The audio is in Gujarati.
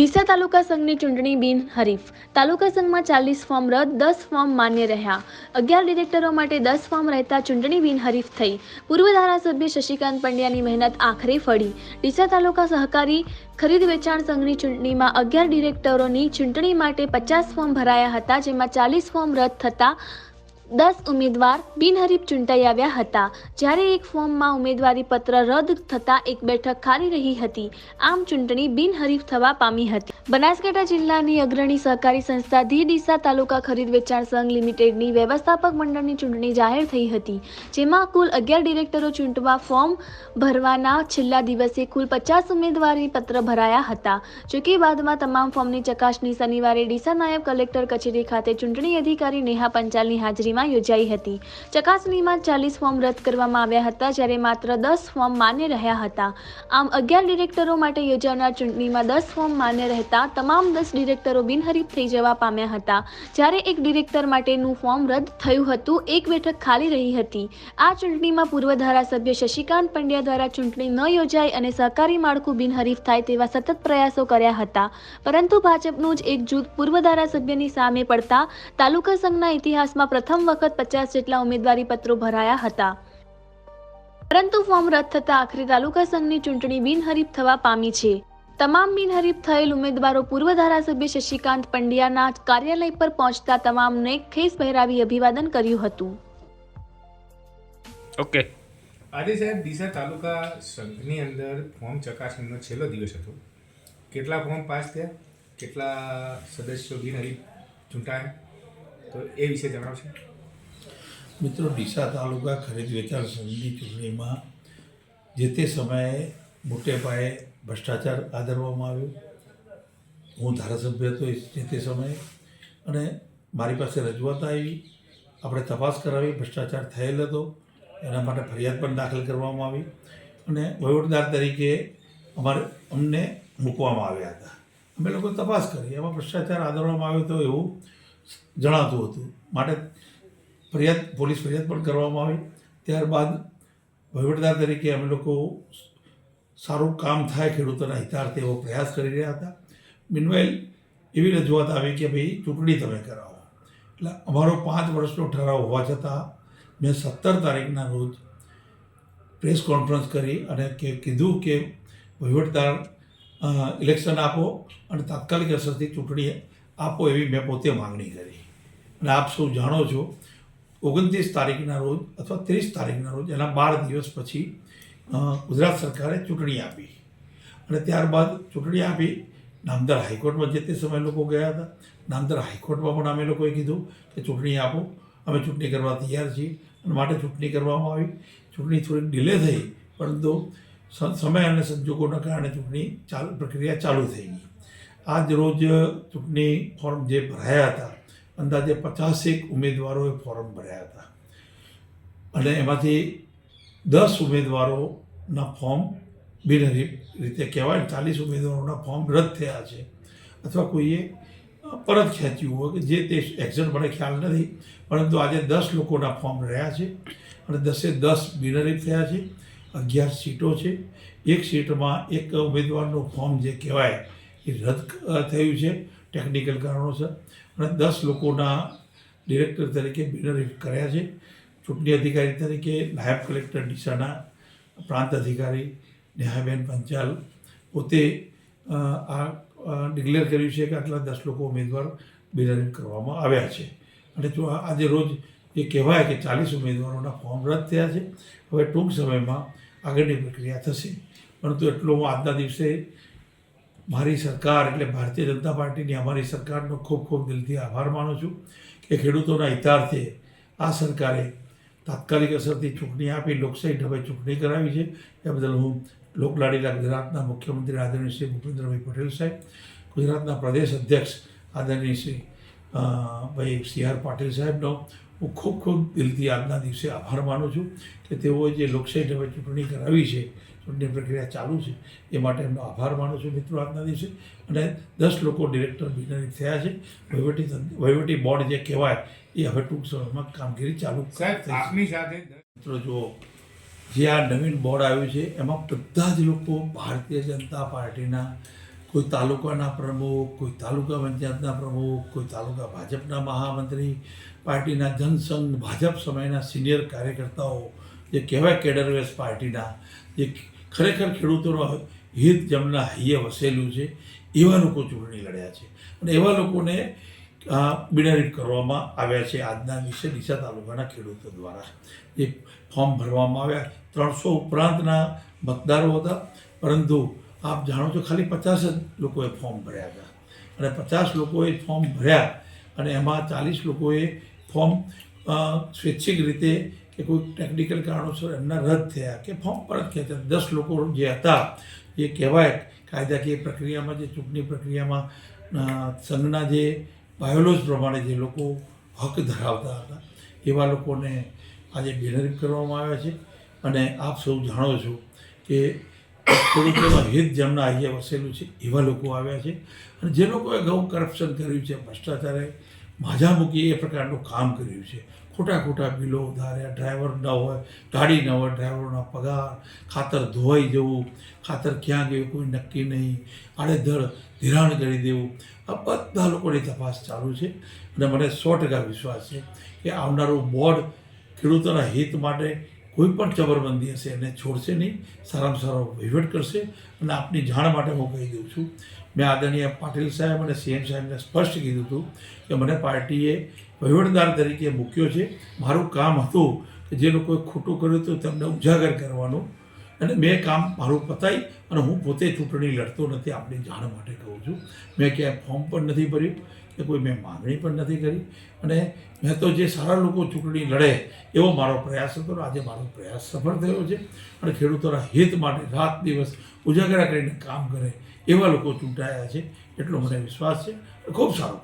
ડીસા તાલુકા સંઘની ચૂંટણી બિન હરીફ. તાલુકા સંઘમાં ચાલીસ ફોર્મ રદ, દસ ફોર્મ માન્ય રહ્યા. અગિયાર ડિરેક્ટરો માટે દસ ફોર્મ રહેતા ચૂંટણી બિન હરીફ થઈ. પૂર્વ ધારાસભ્ય શશિકાંત પંડ્યાની મહેનત આખરે ફળી. ડીસા તાલુકા સહકારી ખરીદ વેચાણ સંઘની ચૂંટણીમાં અગિયાર ડિરેક્ટરોની ચૂંટણી માટે પચાસ ફોર્મ ભરાયા હતા, જેમાં ચાલીસ ફોર્મ રદ થતા દસ ઉમેદવાર બિનહરીફ ચૂંટાઈ આવ્યા હતા. જ્યારે એક ફોર્મમાં ઉમેદવારી પત્ર રદ થતાં એક બેઠક ખાલી રહી હતી. આમ ચૂંટણી બિનહરીફ થવા પામી હતી. બનાસકાંઠા જિલ્લાની અગ્રણી સહકારી સંસ્થા ધી ડીસા તાલુકા ખરીદ વેચાણ સંઘ લિમિટેડની વ્યવસ્થાપક મંડળની ચૂંટણી જાહેર થઈ હતી, જેમાં કુલ અગિયાર ડિરેક્ટરો ચૂંટવા ફોર્મ ભરવાના છેલ્લા દિવસે કુલ પચાસ ઉમેદવારી પત્ર ભરાયા હતા. જોકે બાદમાં તમામ ફોર્મની ચકાસણી શનિવારે ડીસા નાયબ કલેક્ટર કચેરી ખાતે ચૂંટણી અધિકારી નેહા પંચાલની હાજરીમાં યોજાઈ હતી. ચકાસણીમાં ચાલીસ ફોર્મ રદ કરવામાં આવ્યા હતા, જ્યારે માત્ર દસ ફોર્મ માન્ય રહ્યા હતા. આમ અગિયાર ડિરેક્ટરો માટે યોજાનાર ચૂંટણીમાં દસ ફોર્મ માન્ય રહેતા તમામ દસ ડિરેક્ટરો બિનહરીફ થઈ જવા પામ્યા હતા. જ્યારે એક ડિરેક્ટર માટેનું ફોર્મ રદ થયું હતું, એક બેઠક ખાલી રહી હતી. આ ચૂંટણીમાં પૂર્વ ધારાસભ્ય શશિકાંત પંડ્યા દ્વારા ચૂંટણી ન યોજાય અને સહકારી માળખું બિનહરીફ થાય તેવા સતત પ્રયાસો કર્યા હતા. પરંતુ ભાજપનું જ એક જૂથ પૂર્વ ધારાસભ્યની સામે પડતા તાલુકા સંઘના ઇતિહાસમાં પ્રથમ વખત પચાસ જેટલા ઉમેદવારી પત્રો ભરાયા હતા. પરંતુ ફોર્મ રદ થતા આખરે તાલુકા સંઘની ચૂંટણી બિનહરીફ થવા પામી છે. તમામ બિનહરીફ થયેલ ઉમેદવારો પૂર્વ ધારાસભ્ય શશિકાંત પંડ્યાના કાર્યાલય પર પહોંચતા તમામને ખેસ પહેરાવી અભિવાદન કર્યું હતું. ઓકે. આજે સાહેબ ડીસા તાલુકા સંઘની અંદર ફોર્મ ચકાસણીનો છેલ્લો દિવસ હતો. કેટલા ફોર્મ પાસ થયા? કેટલા સદસ્યો બિનહરીફ ચૂંટાયા? તો એ વિશે જણાવશો? મિત્રો, ડીસા તાલુકા ખરીદ વેચાણ સંઘની ચૂંટણીમાં જે તે સમયે મોટે પાયે ભ્રષ્ટાચાર આદરવામાં આવ્યો. હું ધારાસભ્ય હતો જે તે સમયે. અને મારી પાસે રજૂઆત આવી. આપણે તપાસ કરાવી, ભ્રષ્ટાચાર થયેલ હતો. એના માટે ફરિયાદ પણ દાખલ કરવામાં આવી. અને વહીવટદાર તરીકે અમારે અમને મૂકવામાં આવ્યા હતા. અમે લોકો તપાસ કરી. એમાં ભ્રષ્ટાચાર આદરવામાં આવ્યો તો એવું જણાતું હતું. માટે ફરિયાદ, પોલીસ ફરિયાદ પણ કરવામાં આવી. ત્યારબાદ વહીવટદાર તરીકે અમે લોકો સારું કામ થાય, ખેડૂતોના હિતાર્થે એવો પ્રયાસ કરી રહ્યા હતા. મીનવાઇલ એવી રજૂઆત આવી કે ભાઈ, ચૂંટણી તમે કરાવો. એટલે અમારો પાંચ વર્ષનો ઠરાવ હોવા છતાં મેં સત્તર તારીખના રોજ પ્રેસ કોન્ફરન્સ કરી અને કે કીધું કે વહીવટદાર ઇલેક્શન આપો અને તાત્કાલિક અસરથી ચૂંટણી આપો એવી મેં પોતે માંગણી કરી. અને આપ સૌ જાણો છો ઓગણત્રીસ તારીખના રોજ અથવા ત્રીસ તારીખના રોજ, એના બાર દિવસ પછી ગુજરાત સરકારે ચૂંટણી આપી. અને ત્યારબાદ ચૂંટણી આપી. નામદાર હાઈકોર્ટમાં જે તે સમયે લોકો ગયા હતા. નામદાર હાઈકોર્ટમાં પણ અમે લોકોએ કીધું કે ચૂંટણી આપો. અમે ચૂંટણી કરવા તૈયાર છીએ અને માટે ચૂંટણી કરવામાં આવી. ચૂંટણી થોડી ડિલે થઈ, પરંતુ સમય અને સંજોગોના કારણે ચૂંટણી ચાલુ, પ્રક્રિયા ચાલુ થઈ ગઈ. આજ રોજ ચૂંટણી ફોર્મ જે ભરાયા હતા અંદાજે પચાસેક ઉમેદવારોએ ફોર્મ ભર્યા હતા. અને એમાંથી દસ ઉમેદવારોના ફોર્મ બિન રીતે કહેવાય ચાલીસ ઉમેદવારોના ફોર્મ રદ થયા છે. અથવા કોઈએ પરત ખેંચ્યું હોય કે જે તે એક્ઝેક્ટ મને ખ્યાલ નથી, પરંતુ આજે દસ લોકોના ફોર્મ રહ્યા છે અને દસે દસ બિનરીફ થયા છે. અગિયાર સીટો છે. એક સીટમાં એક ઉમેદવારનું ફોર્મ જે કહેવાય એ રદ થયું છે. ટેકનિકલ કારણોસર અને દસ લોકોના ડિરેક્ટર તરીકે બિનહરીફ કર્યા છે. ચૂંટણી અધિકારી તરીકે નાયબ કલેક્ટર ડીસાના પ્રાંત અધિકારી નેહાબેન પંચાલ પોતે આ ડિક્લેર કર્યું છે કે આટલા દસ લોકો ઉમેદવાર બિનહરીફ કરવામાં આવ્યા છે. અને જો આજે રોજ એ કહેવાય કે ચાલીસ ઉમેદવારોના ફોર્મ રદ થયા છે. હવે ટૂંક સમયમાં આગળની પ્રક્રિયા થશે. પરંતુ એટલો હું આજના દિવસે મારી સરકાર એટલે ભારતીય જનતા પાર્ટીની અમારી સરકારનો ખૂબ ખૂબ દિલથી આભાર માનું છું કે ખેડૂતોના હિતાર્થે આ સરકારે તાત્કાલિક અસરથી ચૂંટણી આપી, લોકશાહી ઢબે ચૂંટણી કરાવી છે. એ બદલ હું લોકલાડીલા ગુજરાતના મુખ્યમંત્રી આદરણીય શ્રી ભૂપેન્દ્રભાઈ પટેલ સાહેબ, ગુજરાતના પ્રદેશ અધ્યક્ષ આદરણીય શ્રી ભાઈ સી આર પાટીલ સાહેબનો હું ખૂબ ખૂબ દિલથી આજના દિવસે આભાર માનું છું કે તેઓએ જે લોકશાહી ઢબે ચૂંટણી કરાવી છે ચૂંટણી પ્રક્રિયા ચાલુ છે એ માટે એમનો આભાર માનું છું મિત્રો આજના દિવસે. અને દસ લોકો ડિરેક્ટર બિનરી થયા છે. વહીવટી વહીવટી બોર્ડ જે કહેવાય એ હવે ટૂંક સમયમાં કામગીરી ચાલુ આપની સાથે મિત્રો જુઓ જે આ નવીન બોર્ડ આવ્યું છે એમાં બધા જ લોકો ભારતીય જનતા પાર્ટીના કોઈ તાલુકાના પ્રમુખ, કોઈ તાલુકા પંચાયતના પ્રમુખ, કોઈ તાલુકા ભાજપના મહામંત્રી, પાર્ટીના જનસંઘ, ભાજપ સમયના સિનિયર કાર્યકર્તાઓ, જે કહેવાય કેડરવેસ પાર્ટીના, જે ખરેખર ખેડૂતોનો હિત જેમના હૈયે વસેલું છે, એવા લોકો ચૂંટણી લડ્યા છે. અને એવા લોકોને આ બિનહરીફ કરવામાં આવ્યા છે આજના વિશે ડીસા તાલુકાના ખેડૂતો દ્વારા. જે ફોર્મ ભરવામાં આવ્યા. ત્રણસો ઉપરાંતના મતદારો હતા, પરંતુ આપ જાણો છો ખાલી પચાસ જ લોકોએ ફોર્મ ભર્યા હતા. અને પચાસ લોકોએ ફોર્મ ભર્યા અને એમાં ચાલીસ લોકોએ ફોર્મ સ્વૈચ્છિક રીતે કે કોઈ ટેકનિકલ કારણોસર એમના રદ થયા કે ફોર્મ પરત ખેંચ્યા દસ લોકો જે હતા, એ કહેવાય કાયદાકીય પ્રક્રિયામાં જે ચૂંટણી પ્રક્રિયામાં સંઘના જે બાયોલોજ પ્રમાણે જે લોકો હક ધરાવતા હતા, એવા લોકોને આજે બેનરીફ કરવામાં આવ્યા છે. અને આપ સૌ જાણો છો કે ખેડૂતોના હિત જેમના અહીંયા વસેલું છે, એવા લોકો આવ્યા છે. અને જે લોકોએ ઘઉં કરપ્શન કર્યું છે, ભ્રષ્ટાચારે માજા મૂકી એ પ્રકારનું કામ કર્યું છે. ખોટા ખોટા બિલો ઉધાર્યા ડ્રાઈવર ન હોય, ગાડી ન હોય ડ્રાઈવરોના પગાર, ખાતર ધોવાઈ જવું, ખાતર ક્યાં ગયું, કોઈ નક્કી નહીં, આડેધડ ધિરાણ કરી દેવું. આ બધા લોકોની તપાસ ચાલુ છે. અને મને સો ટકા વિશ્વાસ છે કે આવનારું બોર્ડ ખેડૂતોના હિત માટે કોઈ પણ ચબરબંધી હશે, એને છોડશે નહીં, સારામાં સારો વહીવટ કરશે અને આપની જાણ માટે હું કહી દઉં છું. મેં આદરણીય પાટીલ સાહેબ અને સીએમ સાહેબને સ્પષ્ટ કીધું હતું કે મને પાર્ટીએ વહીવટદાર તરીકે મૂક્યો છે. મારું કામ હતું કે જે લોકોએ ખોટું કર્યું હતું તેમને ઉજાગર કરવાનું અને મેં કામ મારું પતાવી અને હું પોતે ચૂંટણી લડતો નથી, આપની જાણ માટે કહું છું. મેં ક્યાંય ફોર્મ પણ નથી ભર્યું. કે કોઈ મેં માંગણી પણ નથી કરી. અને મેં તો જે સારા લોકો ચૂંટણી લડે એવો મારો પ્રયાસ હતો આજે મારો પ્રયાસ સફળ થયો છે. અને ખેડૂતોના હિત માટે રાત દિવસ ઉજાગરા કરીને કામ કરે એવા લોકો ચૂંટાયા છે. એટલો મને વિશ્વાસ છે. ખૂબ સારું